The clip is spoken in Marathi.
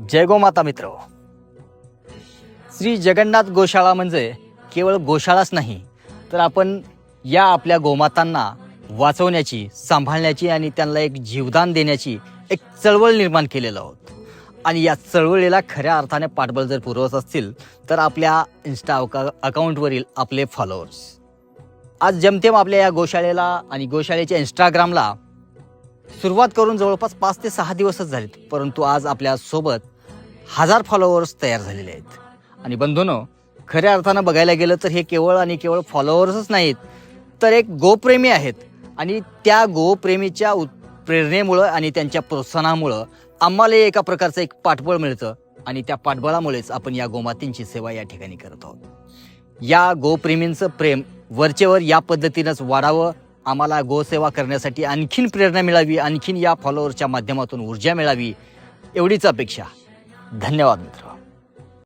जय गोमाता मित्र. श्री जगन्नाथ गोशाळा म्हणजे केवळ गोशाळाच नाही तर आपण या आपल्या गोमातांना वाचवण्याची सांभाळण्याची आणि त्यांना एक जीवदान देण्याची एक चळवळ निर्माण केलेलं आहोत. आणि या चळवळीला खऱ्या अर्थाने पाठबळ जर पुरवत असतील तर आपल्या इन्स्टा अका अकाउंटवरील आपले फॉलोअर्स आज जमतेम आपल्या या गोशाळेला आणि गोशाळेच्या इंस्टाग्रामला सुरुवात करून जवळपास पाच ते सहा दिवसच झालेत परंतु आज आपल्यासोबत हजार फॉलोअर्स तयार झालेले आहेत. आणि बंधूनो खऱ्या अर्थानं बघायला गेलं तर हे केवळ आणि केवळ फॉलोअर्सच नाहीत तर एक गोप्रेमी आहेत. आणि त्या गोप्रेमीच्या प्रेरणेमुळं आणि त्यांच्या प्रोत्साहनामुळं आम्हाला एका प्रकारचं एक पाठबळ मिळतं. आणि त्या पाठबळामुळेच आपण या गोमातींची सेवा या ठिकाणी करत आहोत. या गोप्रेमींचं प्रेम वरचेवर या पद्धतीनंच वाढावं आम्हाला गोसेवा करण्यासाठी आणखीन प्रेरणा मिळावी आणखीन या फॉलोअरच्या माध्यमातून ऊर्जा मिळावी एवढीच अपेक्षा. धन्यवाद मित्र